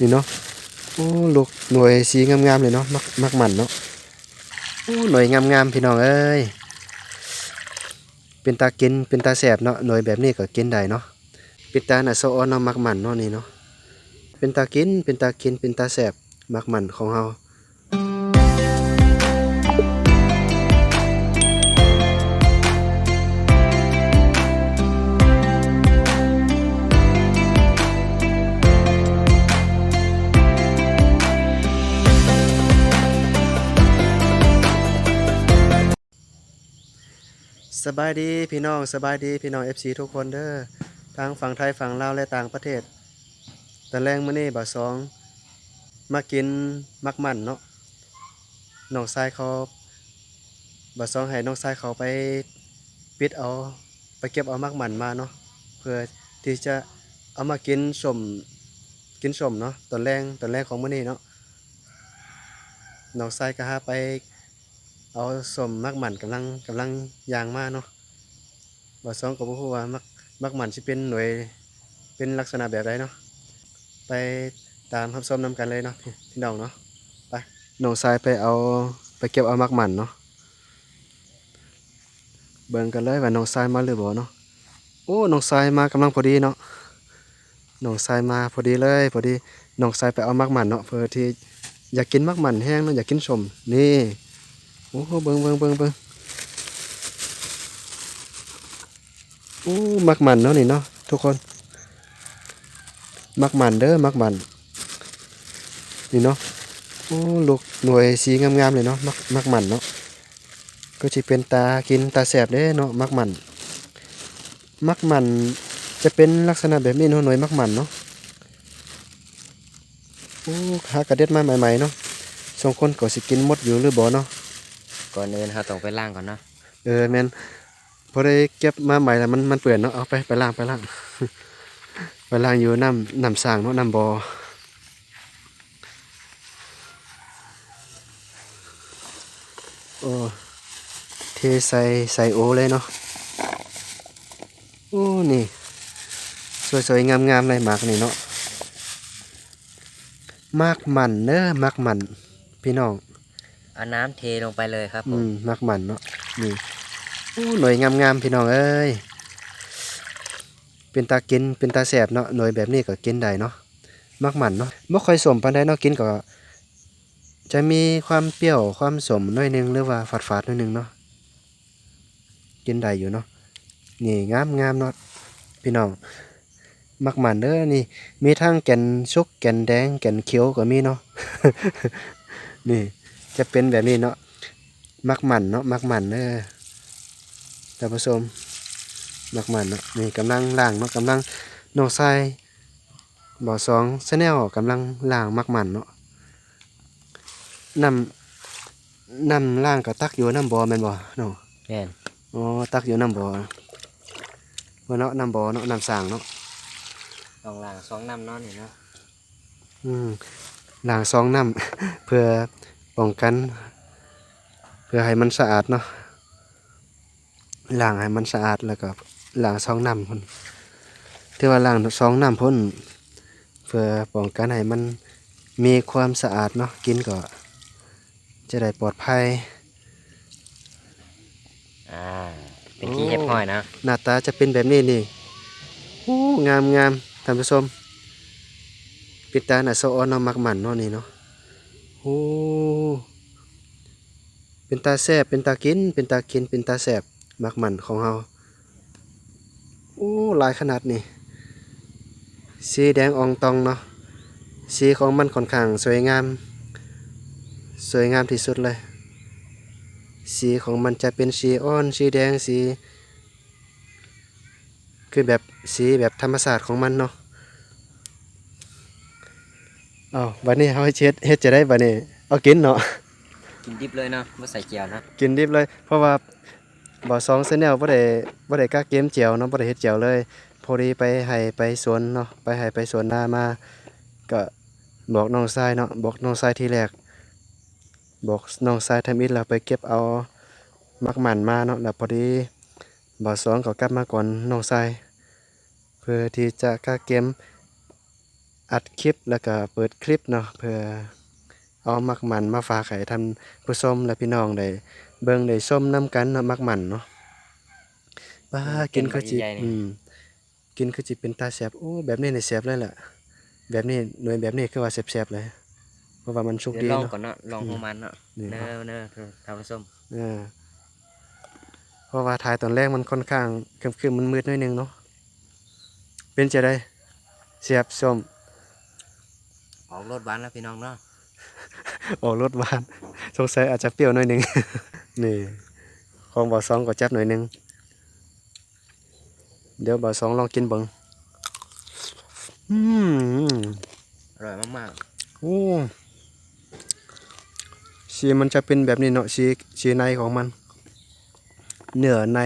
นี่เนาะโอ้ลูกหน่วยสีงามๆเลยเนาะมักมักมันเนาะโอ้หน่วยงามๆพี่น้องเอ้ยเป็นตากินเป็นตาแสบเนาะหน่วยแบบนี้ก็กินได้เนาะเป็นตาหน่ะโซออนเนาะมักมันเนาะนี่เนาะเป็นตากินเป็นตากินเป็นตาแสบมักมันของเฮา บายดีพี่น้องสบายดีพี่น้อง FC ทุกคนเด้อทางฝั่งไทยฝั่งลาวและต่างประเทศตะแรงมื้อนี้บ่าสองมากินมักมันเนาะน้องชายเขาบ่าสองให้น้องชายเขาไปปิดเอาไปเก็บเอามักมันมาเนาะเพื่อที่จะเอามากินสมกินสมเนาะตอนแรงตอนแรกของมื้อนี้เนาะน้องชายก็หาไป เอาสมมักหมันกำลังกำลังยางมาเนาะบ่สองก็บ่ฮู้ว่ามักมักหมันสิเป็นหน่วยเป็นลักษณะแบบใดเนาะไปตามรับชมนำกันเลยเนาะพี่พี่น้องเนาะไปน้องชายไปเอาไปเก็บเอามักหมันเนาะเบิ่งกันเลยว่าน้องชายมาหรือบ่เนาะโอ้น้องชายมากำลังพอดีเนาะน้องชายมาพอดีเลยพอดีน้องชายไปเอามักหมันเนาะเพื่อที่อยากกินมักหมันแห้งเนาะอยากกินสมนี่ โอ้โหเบิ่งเบิ่งเบิ่งเบิ่งโอ้มักมันเนาะนี่เนาะทุกคน มักมันเด้อมักมันนี่เนาะโอ้ลูกหน่วยสีงามๆเลยเนาะมักมักมันเนาะก็สิเป็นตากินตาแสบเด้เนาะมักมัน มักมันจะเป็นลักษณะแบบนี้เนาะหน่วยมักมันเนาะโอ้หากระเด็ดมาใหม่ๆเนาะสองคนก็สิกินมดอยู่หรือบ่เนาะ ก่อนอื่นเราต้องไปล่างก่อนเนาะเออแมนพอได้เก็บมาใหม่แล้วมันมันเปื่อนเนาะเอาไปไปล้างไปล้าง ไปล้างอยู่น้ำน้ำสร้างเนาะน้ำบ่อโอ้เทใส่ใส่โอเลยเนาะโอ้นี่สวยๆงามๆเลยหมากนี่เนาะมากมันเด้อมากมันพี่น้อง เอาน้ำเทลงไปเลยครับผอืมมมักมันเนาะนี่โอ้หน่วยงามๆพี่น้องเอ้ยเป็นตากินเป็นตาแสบเนาะหน่วยแบบนี้ก็กินได้เนาะมักมันเนาะบ่ค่อยสมปานใดเนาะกินก็ จะมีความเปรี้ยวความสมหน่อยหนึงหรือว่าฝาดๆหน่อยหนึงเนาะกินได้อยู่เนาะนี่งามงามๆเนาะพี่น้องมักมันเด้อนี่ มีทั้งแก่นสุกแก่นแดงแก่นเขียวก็มีเนาะ นี่ จะเป็นแบบนี้เนาะมักหมันเนาะมักหมันเด้อท่านผู้ชมมักหมันเนาะนี่กำลังล่างเนาะกำลังน้องชายบ่อสองชาแนลกำลังล่างมักหมันเนาะนำนำล่างก็ตักอยู่น้ำบ่อแม่นบ่เนาะแม่นอ๋อตักอยู่น้ำบ่อบ่เนาะน้ำบ่อเนาะน้ำสร้างเนาะต้องล่างสองน้ำเนอนนี่เนาะอืมล้างซองน้ำเพื่อ ป้องกัน เพื่อให้มันสะอาดเนาะล้างให้มันสะอาดแล้วก็ล้างซองน้ำพ่นที่ว่าล้างซองน้ำพ่นเพื่อป้องกันให้มันมีความสะอาดเนาะกินก็จะได้ปลอดภัยอ่าเป็นขี้เห็บห้อยนะหน้าตาจะเป็นแบบนี้นี่โอ้งามงามท่านผู้ชมปิดตาหน้าโซออนเนาะมักมันเนาะนี่เนาะ โอ้เป็นตาแซบเป็นตากิน เป็นตากิน เป็นตาแซบมักมันของเฮาโอ้ลายขนาดนี่สีแดงอองตองเนาะสีของมันค่อนข้างสวยงาม สวยงามที่สุดเลย สีของมันจะเป็นสีอ่อนสีแดงสี คือแบบสีแบบธรรมศาสตร์ของมันเนาะ เอาวันนี้เขาให้เช็ดเฮ็ดจะได้วันนี้เอากินเนาะกินดิบเลยเนาะไม่ใส่เจียวนะกินดิบเลย เพราะว่าบ่อสองเซนแนลบ่ได้บ่ได้กล้าเกมเจียวเนาะบ่ได้เฮ็ดเจียวเลย พอดีไปให้ไปสวนเนาะไปให้ไปสวนนามา ก็บอกน้องชายเนาะบอกน้องชายทีแรกบอกน้องชายทำอิฐแล้วไปเก็บเอามักหมันมาเนาะแล้วพอดีบ่อสองก็กลับมาก่อนน้องชายเพื่อที่จะกล้าเกม อัดคลิปแล้วก็เปิดคลิปเนาะเพื่อเอามักมันมาฝากให้ท่านผู้ชมและพี่น้องได้เบิ่งได้ชมนํกันเนาะมักมันเนาะบ้ากินคือจิอืมกินคือจิเป็นตาแซ่บโอ้แบบนี้นี่แซ่บเลยล่ะแบบนี้หน่วยแบบนี้คือว่าแซ่บๆเลย เพราะว่ามันสุกเดี๋ยวดีลองเนาะก่อนเนาะลองของมันเนาะนี่เนคอรับเนอทำผสมเออเพราะว่าถ่ายตอนแรกมันค่อนข้างคึมๆมันมืดหน่อยหนึงเนาะเป็นจะได้แซ่บส้ม ออกรสหวานแล้วพี่น้องเนาะออกรสหวานสงสัยอาจจะเปรี้ยวหน่อยหนึง นี่ของบ่อสองก็จับหน่อยหนึง เดี๋ยวบ่อสองลองกินเบิ่งอืมอร่อยมากโอ้สีมันจะเป็นแบบนี้เนาะสีสีในของมันเนื้อใน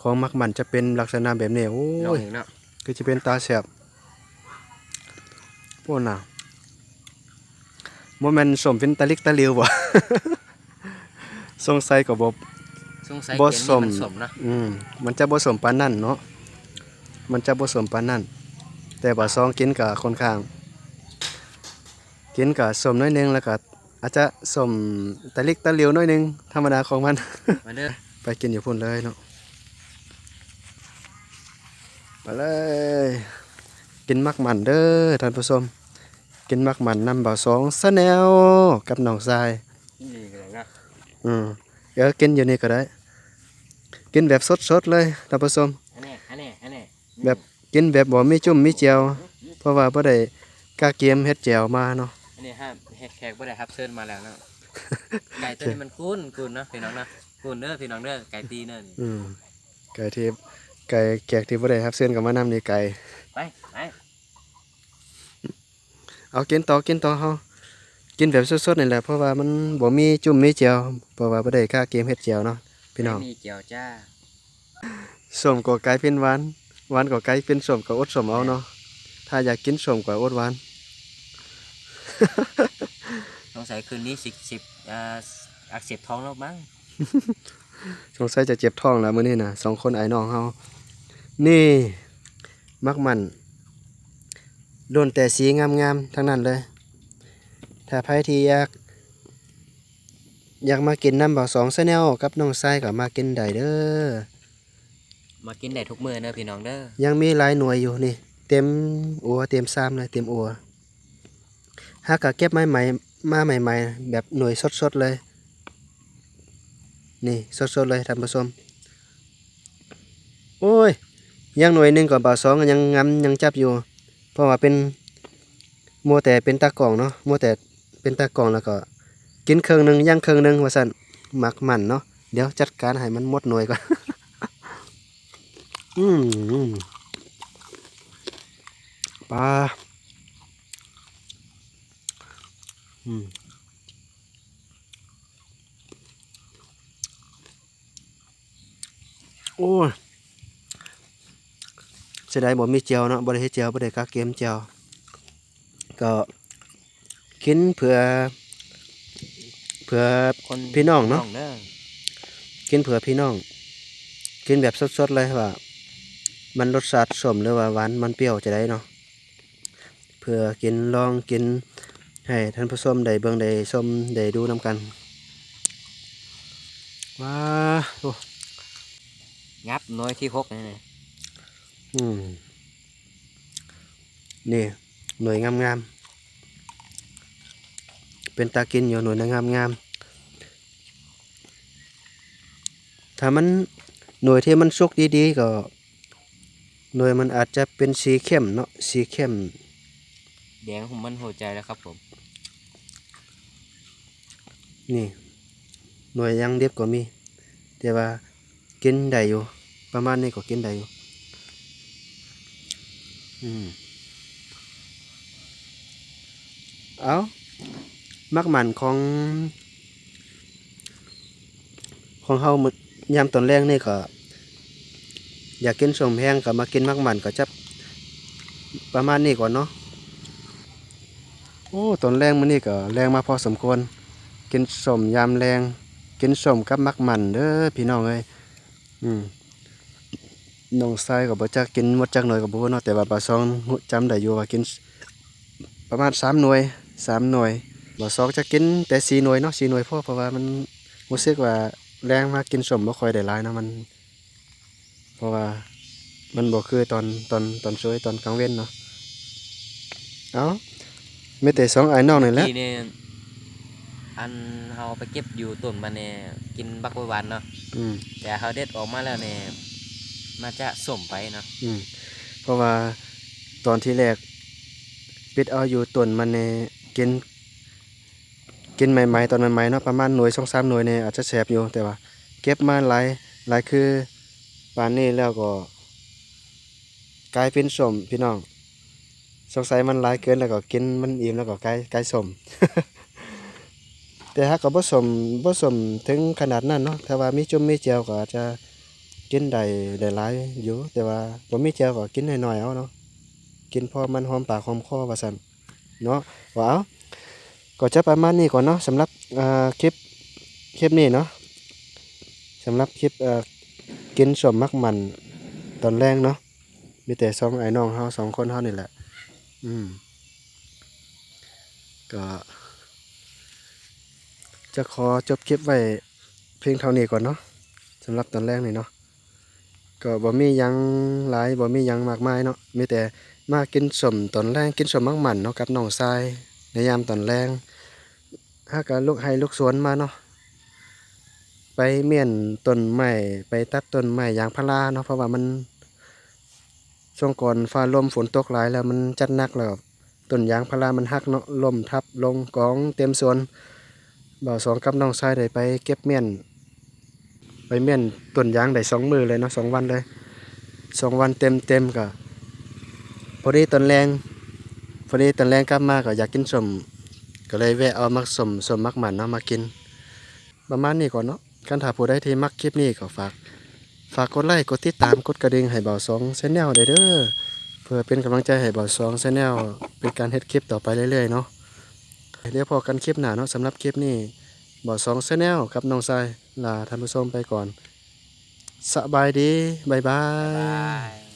ของมักมันจะเป็นลักษณะแบบนี้โอ้ๆลองยอีกเนาะคือจะเป็นตาแสบ โอ้น่ะโมเมนสมเป็นตะลิกตะลิวบ่ สงสัยก็บ่สงสัยบ่เกมสนี้มมันสมเนาะอืมมันจะบ่สมปานนั่นเนาะมันจะบ่สมปานนั่นแต่บ่ซองกินก็ค่อนข้าง กินก็สมน้อยหนึงแล้วก็อาจจะสมตะลิกตะลิวน้อยหนึงธรรมดาของมัน มาเด้อไปกินอยู่พุ่นเลยเนาะไปเลย กินมักมันเด้อท่านผู้ชมกินมักมันนำเบาสองสะแนวกับน้องทรายนี่เลยนะอืมเดี๋ยวกินอยู่นี่ก็ได้ กินแบบสดๆเลยท่านผู้ชมอันนี้อันนี้อันนี้แบบกินแบบบ่มีจุ่มมีเจียว เพราะว่าบ่ได้กล้าเกมเฮ็ดแจวมาเนาะอันนี้ห้ามแขกแขกบ่ได้ครับเชิญมาแล้วเนาะไก่ตัวนี้มันคุ้นคุ้นเนาะพี่น้องเนาะคุ้นเด้อพี่น้องเด้อไก่ตีเด้อนี่อืมไก่ที่ไก่แขกที่บ่ได้รับเชิญก็มานำนี่ไก่ ไปไป เอากินต่อกินต่อเฮากินแบบสดๆนี่แหละเพราะว่ามันบ่มีจุ่มมีเจียวเพราะว่าบ่ได้กล้าเกมเฮ็ดแจวเนาะพี่น้องไม่มีเจียวจ้าส้มก็กลายเป็นหวานหวานก็กลายเป็นส้มก็อดส้มเอาเนาะถ้าอยากกินส้มก็อดหวาน สงสัยคืนนี้สิบสิบอ่าอักเสบท้องแล้วมั้งสงสัยจะเจ็บท้องแล้วมื้อนี้น่ะสองคนไอ้น้องเฮานี่ มักมัน ล้วนแต่สีงามๆทั้งนั้นเลย ถ้าใครที่อยาก อยากมากินน้ำเบาสองแนลกับน้องทรายก็มากินได้เด้อ มากินได้ทุกมื้อเด้อพี่น้องเด้อ ยังมีหลายหน่วยอยู่นี่ เต็มอัวเต็มซ้ำเลยเต็มอัวหากกะเก็บไม้ใหม่มาใหม่ๆ แบบหน่วยสดๆเลย นี่สดๆเลยท่านผู้ชมโอ้ยยังหน่วยหนึ่งก่อนบ่าวสองก็ยังงำยังจับอยู่ เพราะว่าเป็นมัวแต่เป็นตากล่องเนาะมัวแต่เป็นตากล่องแล้วก็ กินเครื่องหนึ่งย่างเครื่องหนึ่งว่าสั่นหมักมันเนาะเดี๋ยวจัดการให้มันหมดหน่วยก่อนอืมปลาอืมโอ้ เสียดายบ่มีเจียวเนาะบ่ได้เฮ็ดเจียวบ่ได้กาเกมเจียวก็กินเพื่อ เพื่อคนพี่น้องเนาะเด้อกินเผื่อพี่น้อง กินแบบสดๆเลยว่า มันรสชาติสมหรือว่าหวานมันเปรี้ยวจะได้เนาะเพื่อกินลองกินให้ท่านผู้ชมได้เบิ่งได้ชมได้ดูนํกันว้าโอ้งับหน้อยที่หกนี่ นะอืมนี่ หน่วยงามๆ เป็นตากินอยู่หน่วยงามๆ ถ้ามันหน่วยที่มันสุกดีๆ ก็ หน่วยมันอาจจะเป็นสีเข้มเนาะ สีเข้ม แดงของมันหัวใจแล้วครับผม นี่ หน่วยยังเดียบก็มี แต่ว่ากินได้อยู่ ประมาณนี้ก็กินได้อยู่อืม เอามักหมันของ ของเฮามื้อยามตอนแรกนี่ก็ อยากกินสมแห้งก็มากินมักหมันก็จะประมาณนี้ก่อนเนาะ โอ้ตอนแรงมื้อนี้ก็แรงมาพอสมควร กินสมยามแรง กินสมกับมักหมันเด้อพี่น้องเอ้ยอืม น้องชายก็บ่จักกินหมดจักหน่วยก็บ่ฮู้เนาะแต่ว่าบ่าวสองฮู้จำได้อยู่ว่ากินประมาณสามหน่วยสามหน่วยบ่าวสองจะกินแต่สี่หน่วยเนาะสี่หน่วยพอเพราะว่ามันรู้สึกว่าแรงมากินสมบ่ค่อยได้หลายเนาะมัน เพราะว่ามันบ่คือตอนตอนตอนช่วยตอนกลางเว้นเนาะเอาไม่แต่สองไอ้น้องนี่แหละทีนี่อันเฮาไปเก็บอยู่ต้นมันเนี่ยกินบักไว้หวันเนาะอืมแต่เฮาเด็ดออกมาแล้วเนี่ย มันจะสมไปเนาะอืมเพราะว่าตอนที่แรกปิดเอาอยู่ต้นมันเนี่ยกินกินใหม่ๆตอนใหม่ๆเนาะประมาณหน่วยสองสามหน่วยเนี่ยอาจจะแสบอยู่แต่ว่า เก็บมาหลายหลายคือปานนี้แล้วก็ กลายเป็นสมพี่น้องสงสัยมันหลายเกินแล้วก็กินมันอิ่มแล้วก็กลายกลายสม แต่ถ้าก็บ่สมบ่สมถึงขนาดนั้นเนาะถ้าว่ามีจุ่มมีแจ่วก็อาจจะ กินได้ได้หลายอยู่แต่ว่าบ่มีแจ่วก็กินน้อยๆเอาเนาะกินพอมันหอมปากหอมคอว่าซั่นเนาะว่าเอาก็จะประมาณนี้ก่อนเนาะสำหรับอ่าคลิปคลิปนี้เนาะสำหรับคลิปเอ่อกินสมมักมันตอนแรกเนาะมีแต่สองไอ้น้องเฮาสองคนเฮานี่แหละ อืมก็จะขอจบคลิปไว้เพียงเท่านี้ก่อนเนาะสำหรับตอนแรกนี่เนาะ ก็บ่มียังหลายบ่มียังมากมายเนาะมีแต่มากินสมตอนแรกกินสมมักหมันเนาะกับน้องทรายในยามตอนแรงหากับลูกให้ลูกสวนมาเนาะไปเมียนต้นไม้ไปตัดต้นไม้ยางพาราเนาะเพราะว่ามันช่วงก่อนฟ้าลมฝนตกหลายแล้วมันจัดหนักแล้วต้นยางพารามันหักเนาะลมทับลงกองเต็มสวนบ่าวสองกับน้องชายได้ไปเก็บเมี่ยน ไปเม่นต้นยางได้สองมือเลยเนาะสองวันเลยสองวันเต็มเต็มก็พอดีตอนแรงพอดีตอนแรงกลับมาก็อยากกินสมก็เลยแวะเอามักสมสมมักหมันเนาะมากิน ประมาณนี้ก่อนเนาะการถาผู้ใดที่มักคลิปนี้ก็ฝาก ฝากกดไลค์กดติดตามกดกระดิ่งให้เบาสองชแนลได้เด้อเพื่อเป็นกำลังใจให้เบาสองชแนลเป็นการเฮ็ดคลิปต่อไปเรื่อยๆเนาะเดี๋ยวพอกันคลิปหน้าเนาะสำหรับคลิปนี้เบาสองชแนลกับน้องทราย ลาท่านผู้ชมไปก่อนสบายดีบายบาบ๊ายบาย